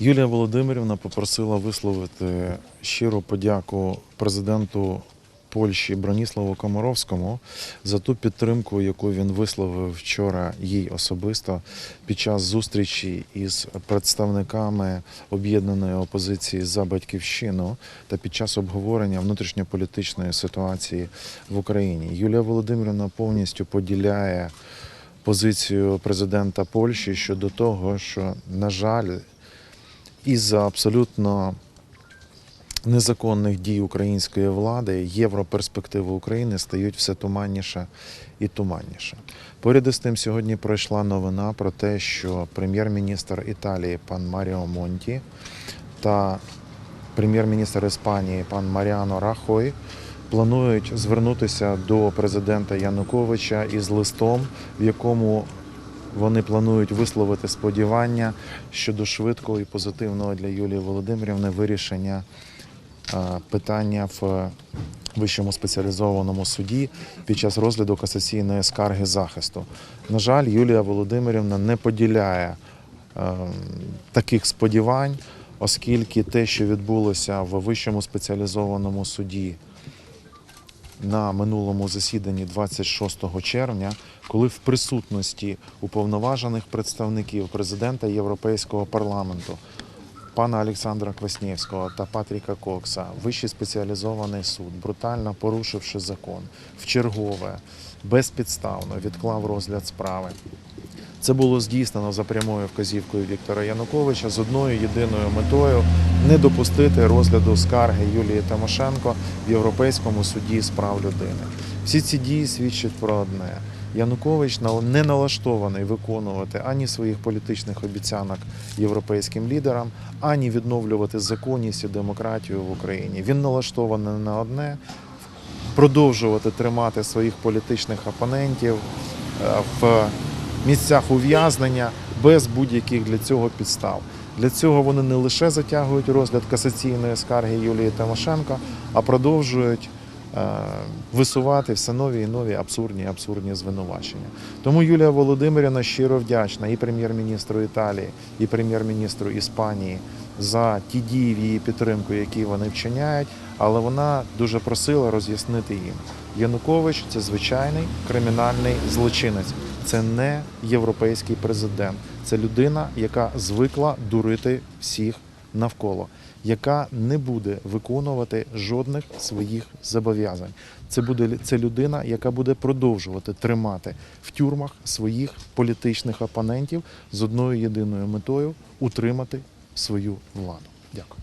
Юлія Володимирівна попросила висловити щиру подяку президенту Польщі Броніславу Комаровському за ту підтримку, яку він висловив вчора їй особисто під час зустрічі із представниками об'єднаної опозиції за батьківщину та під час обговорення внутрішньополітичної ситуації в Україні. Юлія Володимирівна повністю поділяє позицію президента Польщі щодо того, що, на жаль, із-за абсолютно незаконних дій української влади європерспективи України стають все туманніше і туманніше. Поряд із тим, сьогодні пройшла новина про те, що прем'єр-міністр Італії пан Маріо Монті та прем'єр-міністр Іспанії пан Маріано Рахой планують звернутися до президента Януковича із листом, в якому вони планують висловити сподівання щодо швидкого і позитивного для Юлії Володимирівни вирішення е, питання в вищому спеціалізованому суді під час розгляду касаційної скарги захисту. На жаль, Юлія Володимирівна не поділяє е, таких сподівань, оскільки те, що відбулося в вищому спеціалізованому суді на минулому засіданні 26 червня, коли в присутності уповноважених представників президента Європейського парламенту пана Олександра Кваснєвського та Патріка Кокса, вищий спеціалізований суд, брутально порушивши закон, вчергове, безпідставно відклав розгляд справи. Це було здійснено за прямою вказівкою Віктора Януковича з одною єдиною метою не допустити розгляду скарги Юлії Тимошенко в Європейському суді з прав людини. Всі ці дії свідчать про одне. Янукович не налаштований виконувати ані своїх політичних обіцянок європейським лідерам, ані відновлювати законність і демократію в Україні. Він налаштований на одне продовжувати тримати своїх політичних опонентів е, в місцях ув'язнення без будь-яких для цього підстав. Для цього вони не лише затягують розгляд касаційної скарги Юлії Тимошенко, а продовжують е, висувати все нові і нові абсурдні абсурдні звинувачення. Тому Юлія Володимирівна щиро вдячна і прем'єр-міністру Італії, і прем'єр-міністру Іспанії за ті дії в її підтримку, які вони вчиняють, але вона дуже просила роз'яснити їм. Янукович це звичайний кримінальний злочинець. Це не європейський президент. Це людина, яка звикла дурити всіх навколо, яка не буде виконувати жодних своїх зобов'язань. Це буде це людина, яка буде продовжувати тримати в тюрмах своїх політичних опонентів з одною єдиною метою утримати свою владу. Дякую.